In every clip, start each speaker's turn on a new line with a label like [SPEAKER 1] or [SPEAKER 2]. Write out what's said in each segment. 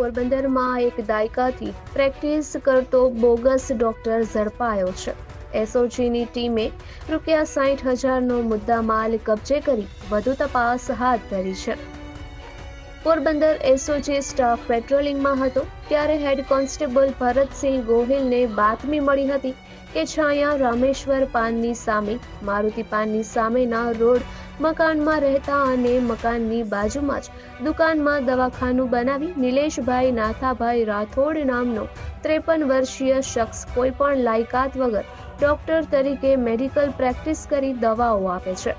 [SPEAKER 1] પોરબંદરમાં એક દાયકાથી પ્રેક્ટિસ કરતો બોગસ ડોક્ટર ઝડપાયો છે. એસઓજીની ટીમે રૂપિયા સાઠ હજારનો મુદ્દામાલ કબજે કરી વધુ તપાસ હાથ ધરી છે. પોરબંદર એસઓજી સ્ટાફ પેટ્રોલિંગમાં હતો ત્યારે હેડ કોન્સ્ટેબલ ભરતસિંહ ગોહિલને બાતમી મળી હતી કે છાયા રામેશ્વર પાનની સામે, મારુતિ પાનની સામેના રોડ મકાનમાં રહેતા અને મકાનની બાજુમાં જ દુકાનમાં દવાખાનું બનાવી નિલેશભાઈ નાથાભાઈ રાઠોડ નામનો ત્રેપન વર્ષીય શખ્સ કોઈ પણ લાયકાત વગર ડોક્ટર તરીકે મેડિકલ પ્રેક્ટિસ કરી દવાઓ આપે છે.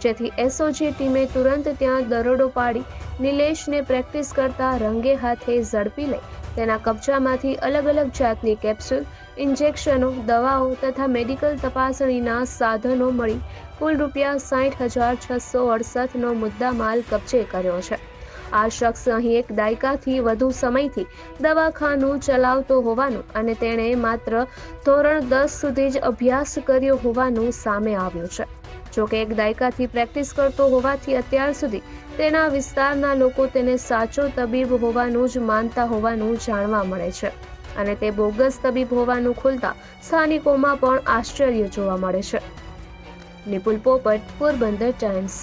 [SPEAKER 1] જેથી એસઓજી ટીમે તુરંત ત્યાં દરોડો પાડી નિલેશને પ્રેક્ટિસ કરતા રંગે હાથે ઝડપી લઈ તેના કબજામાંથી અલગ અલગ જાતની કેપ્સ્યુલ, ઇન્જેક્શનો, દવાઓ તથા મેડિકલ તપાસણીના સાધનો મળી. કુલ રૂપિયા સાઠ હજાર છસો અડસઠનો મુદ્દામાલ કબજે કર્યો છે. આ શખ્સ અહીં એક દાયકાથી વધુ સમયથી દવાખાનું ચલાવતો હોવાનું અને તેણે માત્ર ધોરણ દસ સુધી જ અભ્યાસ કર્યો હોવાનું સામે આવ્યું છે. જોકે એક દાયકાથી પ્રેક્ટિસ કરતો હોવાથી અત્યાર સુધી તેના વિસ્તારના લોકો તેને સાચો તબીબ હોવાનું જ માનતા હોવાનું જાણવા મળે છે અને તે બોગસ તબીબ હોવાનું ખુલતા સ્થાનિકોમાં પણ આશ્ચર્ય જોવા મળે છે. નિપુલ પોપટ પોરબંદર ટાઈમ્સ.